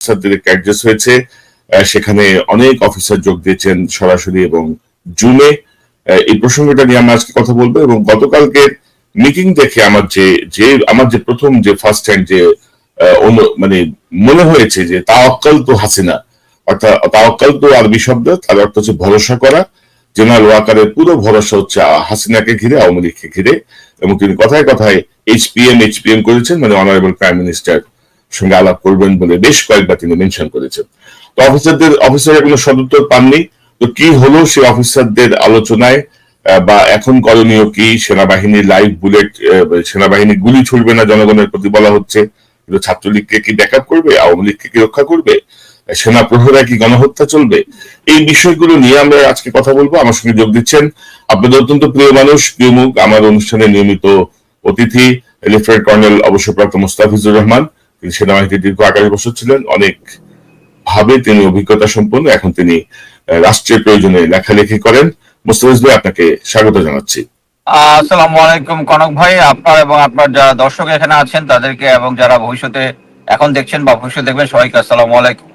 অফিসারদের অ্যাড্রেস হয়েছে। সেখানে অনেক অফিসার যোগ দিয়েছেন সরাসরি এবং জুমে। এই প্রসঙ্গটা নিয়ে আমরা আজকে কথা বলব এবং গতকালকে মিটিং দেখে আমার যে যে, আমার যে প্রথম যে ফার্স্ট হ্যান্ড যে মানে মনে হয়েছে যে তাওয়াক্কাল তো হাসিনা। অর্থাৎ তাওয়াক্কাল তো আরবি শব্দ, তার অর্থ হচ্ছে ভরসা করা। জেনারেল ওয়াকারের পুরো ভরসা হচ্ছে হাসিনাকে ঘিরে, আওয়ামী লীগকে ঘিরে এবং তিনি কথায় কথায় এইচপিএম এইচপিএম করেছেন মানে অনারেবল প্রাইম মিনিস্টার সঙ্গে আলাপ করবেন বলে বেশ কয়েকবার তিনি মেনশন করেছেন। তো অফিসারদের, অফিসারের কোনো সদুত্তর পাননি। তো কি হলো সেই অফিসারদের আলোচনায়? বা এখন করণীয় কি? সেনাবাহিনীর লাইভ বুলেট সেনাবাহিনী গুলি ছুড়বে না জনগণের প্রতি বলা হচ্ছে। ছাত্রলীগকে কি ব্যাকআপ করবে? আওয়ামী লীগকে কি রক্ষা করবে? সেনা প্রহরায় কি গণহত্যা চলবে? এই বিষয়গুলো নিয়ে আমরা আজকে কথা বলব। আমার সঙ্গে যোগ দিচ্ছেন আপনাদের অত্যন্ত প্রিয় মানুষ, প্রিয় মুখ, আমার অনুষ্ঠানে নিয়মিত অতিথি, লেফটেন্যান্ট কর্নেল অবসরপ্রাপ্ত মোস্তাফিজুর রহমান। তিনি সেনাবাহিনীতে দীর্ঘ আঠাশ বছর ছিলেন। অনেক ভাবে তিনি অভিজ্ঞতা সম্পন্ন। এখন তিনি রাষ্ট্রের প্রয়োজনে লেখালেখি করেন। মোস্তাফিজ ভাই আপনাকে স্বাগত জানাচ্ছি। আসসালামু আলাইকুম কনক ভাই। আপনার এবং আপনার যারা দর্শক এখানে আছেন তাদেরকে এবং যারা ভবিষ্যতে এখন দেখছেন বা ভবিষ্যতে দেখবেন সবাইকে আসসালামু আলাইকুম।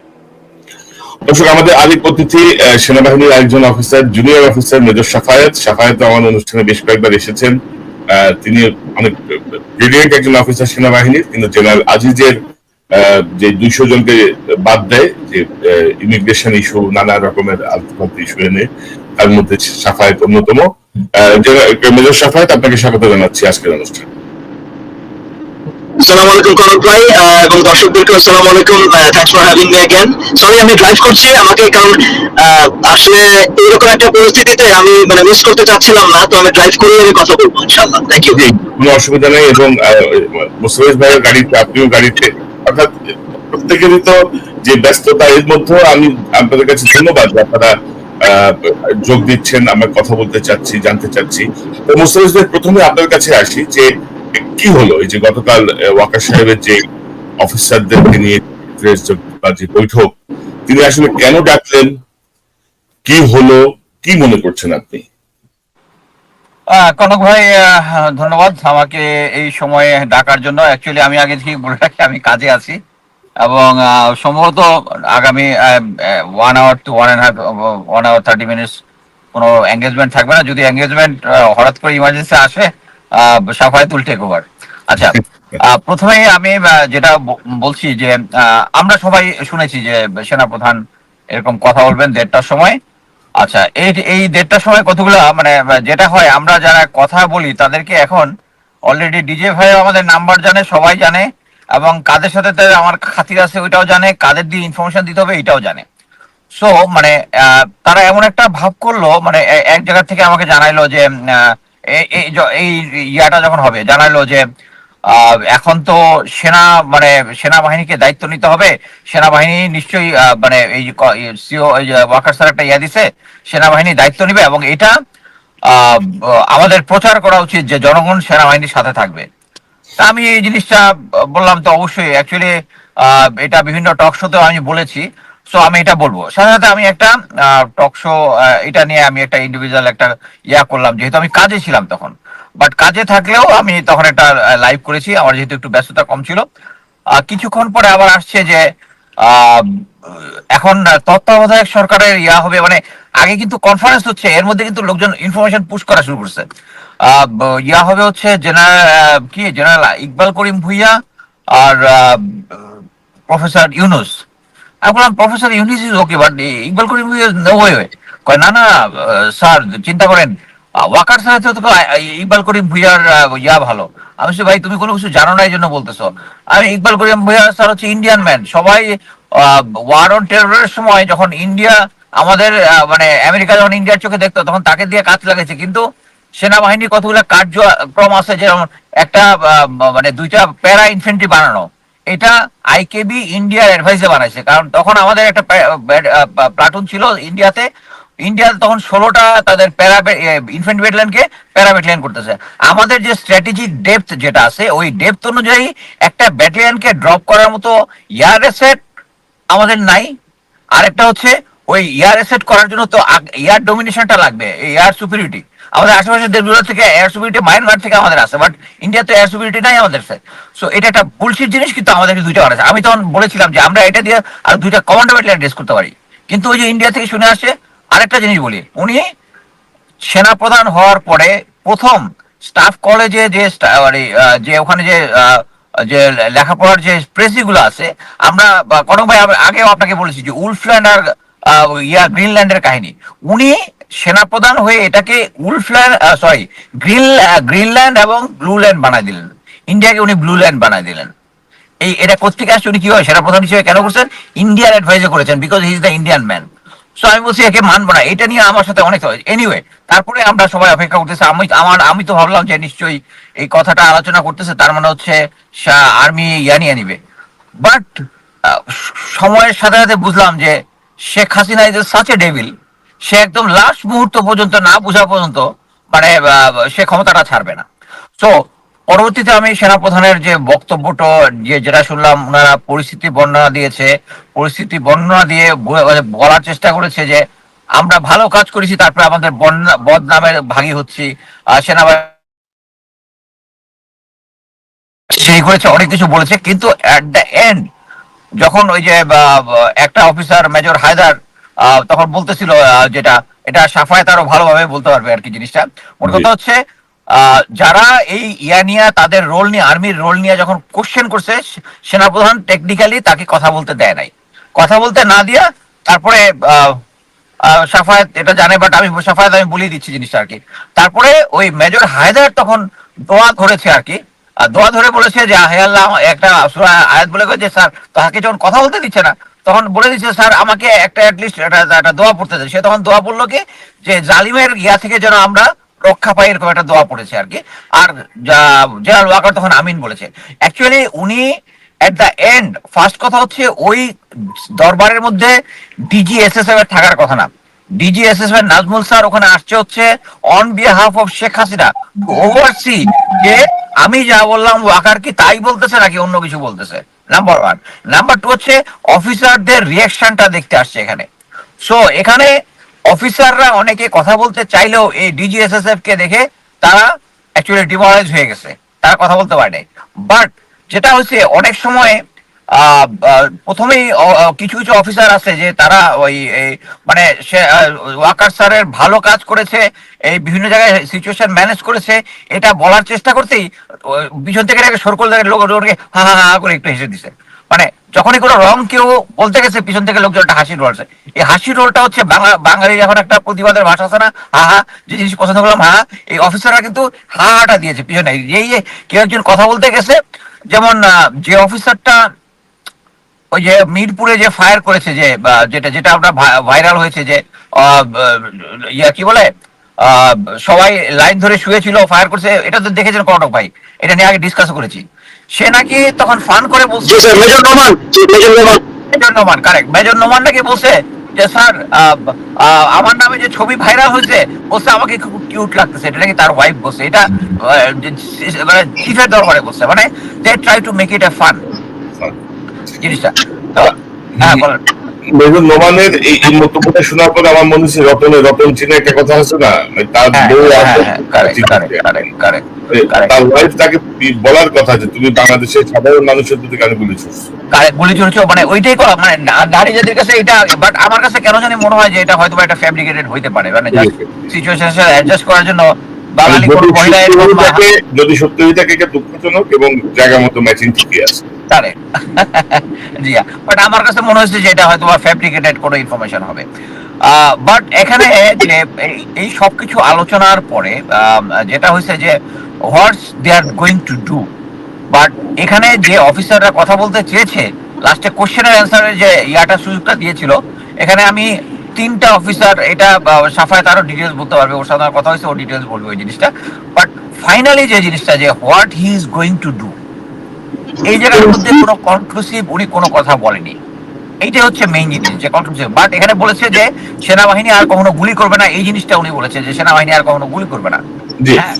দর্শক আমাদের আরেক অতিথি সেনাবাহিনীর একজন officer junior officer major Safayat Safayat আমার অনুষ্ঠানে বেশ কয়েকবার এসেছেন। তিনি অনেক ব্রিলিয়েন্ট একজন অফিসার সেনাবাহিনীর, কিন্তু জেনারেল আজিজের যে দুইশো জনকে বাদ দেয়, যে ইমিগ্রেশন ইস্যু নানা রকমের আন্তর্জাতিক ইস্যু এনে তার মধ্যে সাফায়ত অন্যতম। মেজর সাফায়াত, আপনাকে স্বাগত জানাচ্ছি আজকের অনুষ্ঠানে। আসসালামু আলাইকুম কনক ভাই আহ, এবং দর্শকদেরকে আসসালামু আলাইকুম thanks for having me again sorry আমি ড্রাইভ করছি আমাকে কারণ আহ, আসলে এরকম একটা পরিস্থিতিতে আমি মানে মিস করতে চাচ্ছিলাম না তো আমি ড্রাইভ করে আমি কথা বলবো ইনশাআল্লাহ থ্যাংক ইউ জি, কোনো অসুবিধা নেই এবং মুস্তাফিজ ভাইয়ের গাড়িতে আপনিও গাড়িতে অর্থাৎ প্রত্যেকেরই তো যে ব্যস্ততা এর মধ্যেও আমি আপনাদের কাছে ধন্যবাদ যে আপনারা আহ, যোগ দিচ্ছেন আমরা কথা বলতে চাচ্ছি জানতে চাচ্ছি তো মুস্তাফিজ ভাই প্রথমে আপনার কাছে আসি যে কি হলো? এই যে গতকাল ওয়াকার সাহেবের যে অফিসারদেরকে নিয়ে যে বৈঠক, তিনি আসলে কেন ডাকলেন? কি হলো? কি মনে করছেন আপনি? কনক ভাই ধন্যবাদ আমাকে এই সময়ে ডাকার জন্য। অ্যাকচুয়ালি আমি আগে থেকে বলে রাখি, আমি কাজে আছি। এবং সম্ভবত আগামী one hour two one and half one hour thirty minutes কোনো এঙ্গেজমেন্ট থাকবে না। যদি এঙ্গেজমেন্ট হঠাৎ করে ইমার্জেন্সি আসে সাফায় তুল টেক ওভার আচ্ছা প্রথমে আমি যেটা বলছি যে আমরা সবাই শুনেছি যে সেনাপ্রধান এরকম কথা বলবেন দেড়টার সময়। আচ্ছা এই এই দেড়টার সময় কতগুলো মানে যেটা হয় আমরা যারা কথা বলি তাদেরকে এখন অলরেডি ডিজে ভাই আমাদের নাম্বার জানে সবাই জানে এবং কাদের সাথে আমার খাতির আছে ওইটাও জানে কাদের দিয়ে ইনফরমেশন দিতে হবে এটাও জানে। সো মানে তারা এমন একটা ভাব করল মানে এক জায়গা থেকে আমাকে জানাইলো যে আহ, এই- ইয়াটা যখন হবে জানাইলো যে এখন তো সেনা মানে সেনাবাহিনীকে দায়িত্ব নিতে হবে। সেনাবাহিনী নিশ্চয়ই মানে এই সিও ওয়াকার স্যার একটা ইয়া দিছে, সেনাবাহিনী দায়িত্ব নিবে এবং এটা আমাদের প্রচার করা উচিত যে জনগণ সেনাবাহিনীর সাথে থাকবে। তা আমি এই জিনিসটা বললাম তো অবশ্যই। অ্যাকচুয়ালি এটা বিভিন্ন টক শোতেও আমি বলেছি। সো আমি এটা বলব। সাধারণত আমি একটা টক শো এটা নিয়ে আমি একটা ইন্ডিভিজুয়াল একটা ইয়া করলাম, যেহেতু আমি কাজে ছিলাম তখন। বাট কাজে থাকলেও আমি তখন একটা লাইভ করেছি, আমার যেহেতু একটু ব্যস্ততা কম ছিল। কিছুক্ষণ পরে আবার আসছে যে এখন তত্ত্বাবধায়ক সরকারের ইয়া হবে মানে আগে কিন্তু কনফারেন্স হচ্ছে, এর মধ্যে কিন্তু লোকজন ইনফরমেশন পুশ করা শুরু করছে। ইয়া হবে হচ্ছে জেনারেল কি? জেনারেল ইকবাল করিম ভুইয়া আর প্রফেসর ইউনুস। বললাম professor Yunus is okay but Iqbal Karim no way কয় না না স্যার চিন্তা করেন ওয়াকার স্যার তো ইকবাল করিম ভুইয়ার ইয়া ভালো। আমি বলছি, ভাই তুমি কোনো কিছু জানো না এই জন্য বলতেছো। আমি ইকবাল করিম ভুইয়া স্যার হচ্ছে ইন্ডিয়ান ম্যান সবাই ওয়ার অন টেররের সময় যখন ইন্ডিয়া আমাদের মানে আমেরিকা যখন ইন্ডিয়ার চোখে দেখতো তখন তাকে দিয়ে কাজ লাগাইছে। কিন্তু সেনাবাহিনীর কতগুলো কার্যক্রম আছে যেমন একটা মানে দুইটা প্যারা ইনফেন্ট্রি বানানো। এটা আইকেবি ইন্ডিয়ার অ্যাডভাইসে বানাইছে। কারণ তখন আমাদের একটা প্লাটুন ছিল ইন্ডিয়াতে। ইন্ডিয়া তখন ষোলোটা তাদের প্যারা ইনফেন্ট ব্যাটালিয়নকে প্যারা ব্যাটালিয়ন করতেছে। আমাদের যে স্ট্র্যাটেজিক ডেপথ যেটা আছে, ওই ডেপথ অনুযায়ী একটা ব্যাটালিয়নকে ড্রপ করার মতো ইয়ার এসেট আমাদের নাই। আরেকটা হচ্ছে, ওই এয়ার এসেট করার জন্য তো এয়ার ডোমিনেশনটা লাগবে এয়ার সুপিরিটি আমাদের আশেপাশের দেশগুলো থেকে এয়ার সুবিলিটি মায়ানমার থেকে আমাদের আছে বাট ইন্ডিয়াতে এয়ার সুবিলিটি নাই আমাদের সো এটা একটা বুলশিট জিনিস কিন্তু আমাদেরকে দুইটা আছে আমি তখন বলেছিলাম যে আমরা এটা দিয়ে আর দুইটা কমান্ডামেন্ট ড্রেস করতে পারি। কিন্তু ওই যে ইন্ডিয়া থেকে শুনে আসছে আরেকটা জিনিস বলি। উনি সেনাপ্রধান হওয়ার পরে প্রথম স্টাফ কলেজে যে মানে, যে ওখানে যে যে লেখাপড়ার যে প্রেসিগুলো আছে আমরা কনক ভাই আগেও আপনাকে বলেছি যে উলফল্যান্ড আর ইয়া গ্রিনল্যান্ডের কাহিনী। উনি সেনাপ্রধান হয়ে এটাকে উলফল্যান্ড সরি গ্রিন গ্রিনল্যান্ড এবং ব্লুল্যান্ড বানাই দিলেন। ইন্ডিয়াকে উনি ব্লুল্যান্ড বানাই দিলেন। এই, এটা কোথেকে আসছে? উনি কি হয়, সেনাপ্রধান হিসেবে কেন করছেন? ইন্ডিয়ান অ্যাডভাইজার করেছেন because he is the Indian man so আমি বলছি, একে মানবো না। এটা নিয়ে আমার সাথে অনেক এনিওয়ে তারপরে আমরা সবাই অপেক্ষা করতেছি। আমি, আমার, আমি তো ভাবলাম যে নিশ্চয়ই এই কথাটা আলোচনা করতেছে। তার মানে হচ্ছে আর্মি ইয়া নিয়ে নিবে। বাট সময়ের সাথে সাথে বুঝলাম যে Sheikh Hasina is such a devil সে একদম লাস্ট মুহূর্ত পর্যন্ত না বোঝা পর্যন্ত মানে সে ক্ষমতাটা ছাড়বে না। সো পরবর্তীতে আমি সেনাপ্রধানের যে বক্তব্যটা, যে যেটা শুনলাম, ওনারা পরিস্থিতি বর্ণনা দিয়েছে। পরিস্থিতি বর্ণনা দিয়ে মানে বলার চেষ্টা করেছে যে, আমরা ভালো কাজ করেছি, তারপরে আমাদের বদনামের ভাগী হচ্ছি। সেনাবাহিনী সেই করেছে, অনেক কিছু বলেছে, কিন্তু অ্যাট দ্য এন্ড যখন ওই যে একটা অফিসার মেজর হায়দার তখন বলতেছিল যেটা এটা সাফায়াত আরও ভালোভাবে বলতে পারবে আর কি জিনিসটা। মোট কথা হচ্ছে যারা এই ইয়া নিয়ে তাদের রোল নিয়ে আর্মির রোল নিয়ে যখন কোশ্চেন করছে সেনাপ্রধান টেকনিক্যালি তাকে কথা বলতে দেয় নাই। কথা বলতে না দিয়া তারপরে সাফায়াত এটা জানে বাট আমি সাফায়াত আমি বলিয়ে দিচ্ছি জিনিসটা আর কি। তারপরে ওই মেজর হায়দার তখন দোয়া ধরেছে আর কি দোয়া ধরে বলেছে যে হে আল্লাহ, একটা আয়াত বলে গেছে, স্যার। তাকে যখন কথা বলতে দিচ্ছে না, তখন বলে দিচ্ছে, স্যার, আমাকে একটা অ্যাটলিস্ট একটা একটা দোয়া পড়তে দেয় সে তখন দোয়া পড়ল কি? যে, জালিমের ইয়া থেকে যেন আমরা রক্ষা পাই, এরকম একটা দোয়া পড়েছে আর কি। আর জেনারেল ওয়াকার তখন আমিন বলেছে। অ্যাকচুয়ালি উনি এট দ্য এন্ড ফার্স্ট কথা হচ্ছে, ওই দরবারের মধ্যে ডিজিএসএসএফ এর থাকার কথা না। ডিজিএসএস এর নাজমুল স্যার ওখানে আসছে হচ্ছে on behalf of Sheikh Hasina overseas যে আমি যা বললাম ওয়াকার কি তাই বলতেছে নাকি অন্য কিছু বলতেছে? নাম্বার ওয়ান নাম্বার টু হচ্ছে অফিসারদের রিয়াকশনটা দেখতে আসছে এখানে। সো এখানে অফিসাররা অনেকে কথা বলতে চাইলেও এই ডিজিএসএসএফ কে দেখে তারা অ্যাকচুয়ালি ডিমোরাইজ হয়ে গেছে। তারা কথা বলতে পারে বাট যেটা হচ্ছে, অনেক সময় প্রথমেই কিছু কিছু অফিসার আছে যে তারা ওই মানে সে ওয়াকার স্যারের ভালো কাজ করেছে, এই বিভিন্ন জায়গায় সিচুয়েশন ম্যানেজ করেছে, এটা বলার চেষ্টা করতেই পিছন থেকে একটা সরকল লোক হা হা হা, করে একটু হেসে দিছে। মানে যখনই কোনো রং কেউ বলতে গেছে, পিছন থেকে লোকজন একটা হাসির রোল এই হাসি রোলটা হচ্ছে বাংলা, বাঙালির এখন একটা প্রতিবাদের ভাষা আছে না? হা হা, যে জিনিস পছন্দ করলাম, হা এই অফিসাররা কিন্তু হা হাটা দিয়েছে পিছনে। এই যে কেউ একজন কথা বলতে গেছে, যেমন যে অফিসারটা ওই যে মিরপুরে যে ফায়ার করেছে যে যেটা যেটা আমরা ভাইরাল হয়েছে যে আহ, ইয়া কি বলে আহ, সবাই লাইন ধরে শুয়েছিল ফায়ার করছে এটা তো দেখেছেন কটক ভাই এটা নিয়ে আগে ডিসকাস করেছি। সে নাকি তখন ফান করে বলছে major Noman major Noman. Correct major Noman নাকি বলছে যে স্যার আহ, আহ, আমার নামে যে ছবি ভাইরাল হয়েছে বলছে আমাকে খুব কিউট লাগতেছে এটা নাকি তার ওয়াইফ বলছে এটা আহ, মানে চিফের দরবারে বলছে মানে they try to make it a fun জিনিসটা। হ্যাঁ বলেন। মেজর নোমানের এই এই মন্তব্যটা শোনার পর আমার মনে হচ্ছে রতনের রতন চিনে একটা কথা আছে না? তার বউ আছে, correct correct correct correct correct. তার ওয়াইফ তাকে বলার কথা যে তুমি বাংলাদেশের সাধারণ মানুষের প্রতি কেন গুলি গুলি মানে ওইটাই করা মানে না- নারী জাতির কাছে এটা বাট আমার কাছে কেন জানি মনে হয় যে এটা হয়তো একটা ফ্যাব্রিকেটেড হইতে পারে। মানে অ্যাডজাস্ট করার জন্য বাঙালি কোন যদি মহিলা সত্যি এরকম হয়ে থাকে যদি সত্যি হয়ে থাকে এটা দুঃখজনক এবং জায়গা মতো ম্যাচিং ঠিকই আছে। কারেক্ট জি বাট আমার কাছে মনে হচ্ছে যে এটা হয়তো ফ্যাব্রিকেটেড কোনো ইনফরমেশন হবে। বাট এখানে যে এই- এই সবকিছু আলোচনার পরে যেটা হয়েছে যে what's they are going to do but এখানে যে অফিসাররা কথা বলতে চেয়েছে লাস্টে কোশ্চেনের অ্যান্সারের যে ইয়াটা সুযোগটা দিয়েছিল এখানে আমি তিনটা অফিসার এটা সাফায়াত আরও ডিটেলস বলতে পারবে। ওর সাথে কথা হয়েছে ও ডিটেলস বলবে ওই জিনিসটা। বাট ফাইনালি যে জিনিসটা যে what he is going to do এই জায়গার মধ্যে কোনো কনক্লুসিভ উনি কোনো কথা বলেনি। এইটাই হচ্ছে মেইন জিনিস যে কনক্লুসিভ বাট এখানে বলেছে যে সেনাবাহিনী আর কখনো গুলি করবে না এই জিনিসটা উনি বলেছে যে সেনাবাহিনী আর কখনো গুলি করবে না। জি। হ্যাঁ।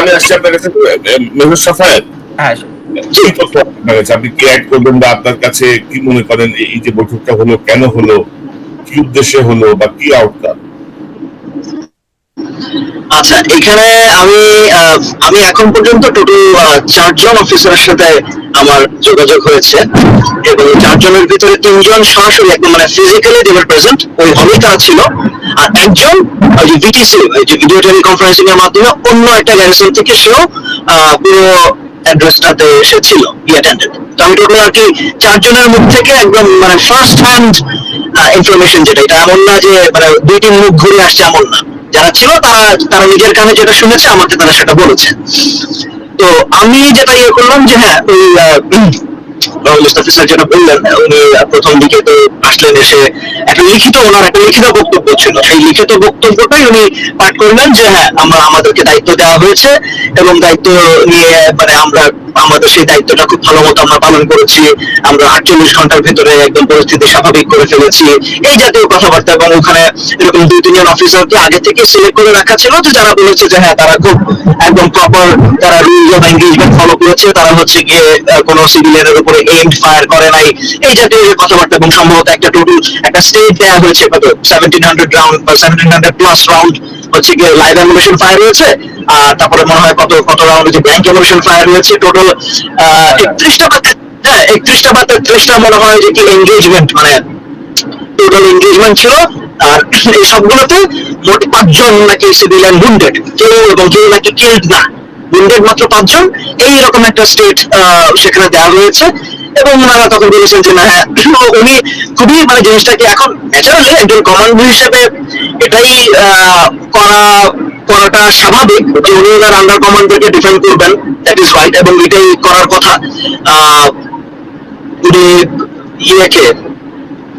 আমি আসছি আপনার কাছে সাফায়েত? হ্যাঁ আপনি কি অ্যাড করবেন বা আপনার কাছে কি মনে করেন এই যে বৈঠকটা হলো কেন হলো? কি উদ্দেশ্যে হলো বা কি আউটকাম আচ্ছা এখানে আমি আমি এখন পর্যন্ত টোটাল চারজন অফিসারের সাথে আমার যোগাযোগ হয়েছে এবং চারজনের ভিতরে তিনজন সরাসরি একদম মানে ফিজিক্যালি দেবার প্রেজেন্ট ওই হলেই তারা ছিল, আর একজন ওই যে ভিটিসি যে ভিডিও টেলিকনফারেন্সিং এর মাধ্যমে অন্য একটা গ্যারেসন থেকে সেও পুরো অ্যাড্রেসটাতে সে ছিল ই অ্যাটেন্ডেড আর কি চারজনের মুখ থেকে একদম মানে ফার্স্ট হ্যান্ড ইনফরমেশন যেটা, এটা এমন না যে মানে দুই তিন মুখ ঘুরে আসছে এমন না। যারা ছিল তারা তারা নিজের কানে যেটা শুনেছে, আমাকে তারা সেটা বলেছে। তো আমি যেটা ইয়ে করলাম যে হ্যাঁ ওই স্যার যেটা বললেন, উনি প্রথম দিকে তো আসলেন এসে একটা লিখিত, ওনার একটা লিখিত বক্তব্য ছিল। সেই লিখিত বক্তব্যটাই উনি পাঠ করলেন যে হ্যাঁ আমরা, আমাদেরকে দায়িত্ব দেওয়া হয়েছে এবং দায়িত্ব নিয়ে মানে আমরা আমাদের সেই দায়িত্বটা খুব ভালো মতো আমরা পালন করেছি। আমরা আটচল্লিশ ঘণ্টার ভিতরে একদম পরিস্থিতি স্বাভাবিক করে ফেলেছি। এই জাতীয় কথাবার্তা এবং ওখানে এরকম দুই তিনজন অফিসারকে আগে থেকে সিলেক্ট করে রাখা ছিল যে যারা বলেছে যে হ্যাঁ তারা খুব একদম প্রপার তারা রুলস অফ এঙ্গেজমেন্ট ফলো করেছে। তারা হচ্ছে গিয়ে কোনো সিভিলিয়ানের উপরে এইম ফায়ার করে নাই। এই জাতীয় যে কথাবার্তা এবং সম্ভবত একটা টোটাল একটা স্টেট দেওয়া হয়েছে, কত? সেভেন্টিন হান্ড্রেড রাউন্ড বা সেভেন্টিন হান্ড্রেড প্লাস রাউন্ড হচ্ছে গিয়ে লাইভ অ্যামুলেশন ফায়ার হয়েছে। আর তারপরে মনে হয় কত কত রাউন্ড হচ্ছে ব্যাংক অ্যামুলেশন ফায়ার হয়েছে টোটাল একত্রিশটা বা হ্যাঁ একত্রিশটা বা তেত্রিশটা মনে হয় যে কি এঙ্গেজমেন্ট মানে টোটাল এঙ্গেজমেন্ট ছিল। আর এই সবগুলোতে মোট পাঁচজন নাকি সিভিলিয়ান উইন্ডেড কেউ এবং কেউ নাকি কিল্ড না। উইন্ডেড মাত্র পাঁচজন। এইরকম একটা স্টেট সেখানে দেওয়া হয়েছে। এবং ওনারা তখন বলেছেন যে না হ্যাঁ উনি খুবই মানে জিনিসটাকে এখন ন্যাচারালি একজন কমান্ডার হিসেবে এটাই করা করাটা স্বাভাবিক যে উনি ওনার আন্ডার কমান্ডারকে ডিফেন্ড করবেন দ্যাট ইজ রাইট এবং এটাই করার কথা। উনি ইয়েকে,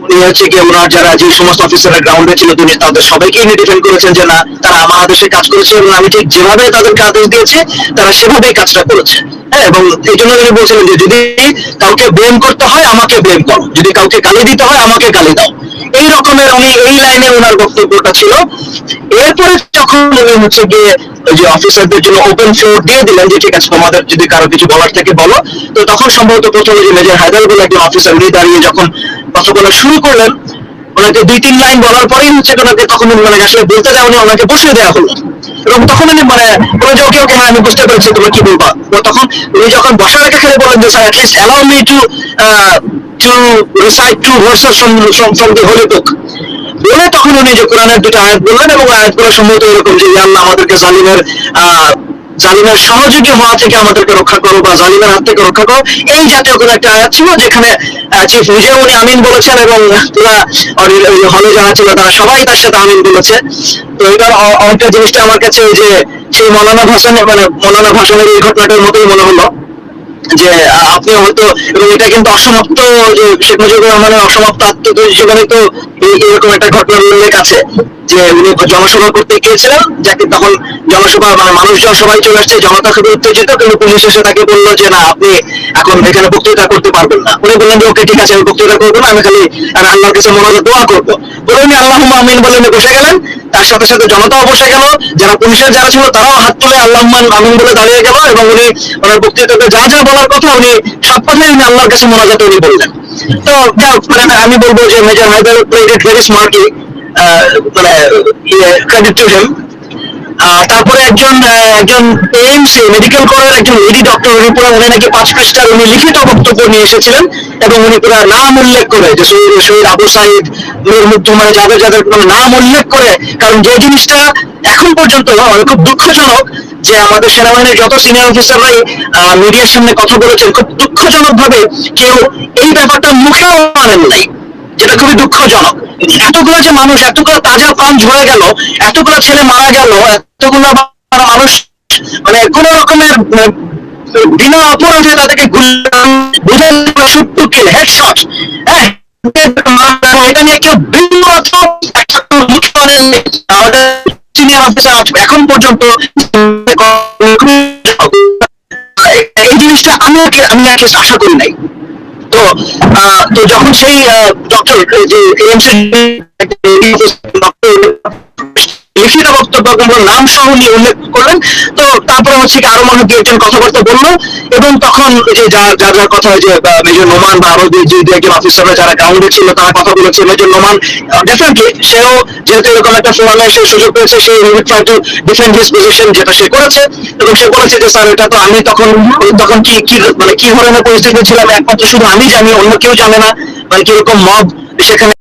উনি হচ্ছে কি ওনার যারা যে সমস্ত অফিসাররা গ্রাউন্ডে ছিল, তিনি তাদের সবাইকে ইনি ডিফেন্ড করেছেন যে না, তারা আমার আদেশে কাজ করেছে এবং আমি ঠিক যেভাবে তাদেরকে আদেশ দিয়েছি, তারা সেভাবেই কাজটা করেছে। হ্যাঁ এবং এই জন্য তিনি বলছিলেন যে যদি কাউকে ব্লেম করতে হয়, আমাকে ব্লেম করো। যদি কাউকে গালি দিতে হয়, আমাকে গালি দাও। এই রকমের উনি, এই লাইনে ওনার বক্তব্যটা ছিল। এরপরে যখন উনি হচ্ছে গিয়ে যে অফিসারদের জন্য ওপেন ফ্লোর দিয়ে দিলেন যে, ঠিক আছে, তোমাদের যদি কারও কিছু বলার থেকে, বলো। তো তখন সম্ভবত প্রথমে যে মেজর হায়দার বলে একজন অফিসার উনি দাঁড়িয়ে যখন কথা বলা শুরু করলেন ওনাকে দুই তিন লাইন বলার পরেই হচ্ছে ওনাকে তখন মানে আসলে বলতে দেওয়া ওনাকে বসিয়ে দেওয়া হলো। এবং তখন উনি মানে বলে যে ওকে ওকে হ্যাঁ আমি বুঝতে পেরেছি তুমি কি বলবা? তো তখন উনি যখন বসা রেখে খেলে বলেন যে sir at least allow me to to reside to verses from from the holy book বলে তখন উনি যে কোরআনের দুটো আয়াত বললেন এবং আয়াত আয়াতগুলো সম্ভবত এরকম যে আল্লাহ আমাদেরকে জালিমের আহ, জালিমের সহযোগী হওয়া থেকে আমাদেরকে রক্ষা করো বা জালিমের হাত থেকে রক্ষা করো। এই জাতীয় কোনো একটা আয়াত ছিল যেখানে চিফ নিজে উনি আমিন বলেছেন এবং পুরা হলে যারা ছিল তারা সবাই তার সাথে আমিন বলেছে। তো এবার অনেকটা জিনিসটা আমার কাছে ওই যে সেই মৌলানা ভাষণে মানে মৌলানা ভাষণের এই ঘটনাটার মতোই মনে হলো যে আপনি হয়তো, এবং এটা কিন্তু অসমাপ্ত যে শেখ মুজিবুর রহমানের অসমাপ্ত আত্মীয় জীবনে তো এরকম একটা ঘটনার উল্লেখ আছে যে উনি জনসভা করতে গিয়েছিলেন, যাকে তখন জনসভা মানে মানুষজন সবাই চলে আসছে, জনতা খুবই উত্তেজিত, কিন্তু পুলিশ এসে তাকে বলল যে, না, আপনি এখন এখানে বক্তৃতা করতে পারবেন না। উনি বললেন যে, ওকে, ঠিক আছে, আমি বক্তৃতা করব না, আমি খালি আল্লাহর কাছে মনে দোয়া করব। বলে উনি আল্লাহ আমিন বলে উনি বসে গেলেন। তার সাথে সাথে জনতাও বসে গেল। যারা পুলিশের, যারা ছিল, তারাও হাত তুলে আল্লাহ আমিন বলে দাঁড়িয়ে গেল এবং উনি ওনার বক্তৃতাতে যা যা বলার কথা উনি সব কথাই উনি আল্লাহর কাছে মোনাজাত উনি বললেন। তো মানে আমি বলব যে মেজর হায়দার ভেরি স্মার্টলি মানে ক্রেডিট টু হিম তারপরে একজন একজন এমসি মেডিকেল কলেজের একজন লেডি ডক্টর উনি পুরো উনি নাকি পাঁচ পৃষ্ঠার উনি লিখিত বক্তব্য নিয়ে এসেছিলেন এবং উনি পুরো নাম উল্লেখ করে, যে শহীদ শহীদ আবু সাইদ নূর মানে যাদের যাদের নাম উল্লেখ করে, কারণ যে জিনিসটা এখন পর্যন্ত খুব দুঃখজনক যে আমাদের সেনাবাহিনীর যত সিনিয়র অফিসাররাই মিডিয়ার সামনে কথা বলেছেন খুব দুঃখজনক ভাবে কেউ এই ব্যাপারটা মুখেও আনেন নাই যেটা খুবই দুঃখজনক। এতগুলো যে মানুষ এতগুলো তাজা প্রাণ ঝরে গেল এতগুলো ছেলে মারা গেল এতগুলো মানুষ মানে কোন রকমের বিনা অপরাধে তাদেরকে বুঝে শুটু কিল হেডশট হ্যাঁ? এটা নিয়ে কেউ ভিন্ন আমাদের সিনিয়র অফিসার এখন পর্যন্ত এই জিনিসটা আমি আমি আশা করি নাই। তো তো যখন সেই ডক্টর যে লিখিত বক্তব্য এবং নাম সহ নিয়ে উল্লেখ করলেন। তো তারপরে হচ্ছে কি আরও মনে হয় একজন কথাবার্তা বলল এবং তখন যে যার যার যার কথা যে মেজর নোমান বা আরও যে দু একজন অফিসাররা যারা গ্রাউন্ডে ছিল, তারা কথা বলেছে। মেজর নোমান ডেফিনেটলি সেও যেহেতু এরকম একটা ফোরামে সে সুযোগ পেয়েছে, সে try to defend his position যেটা সে করেছে, এবং সে বলেছে যে, স্যার, এটা তো আমি তখন তখন কি কি মানে কি ধরনের পরিস্থিতি ছিলাম? একমাত্র শুধু আমি জানি, অন্য কেউ জানে না মানে কীরকম মব সেখানে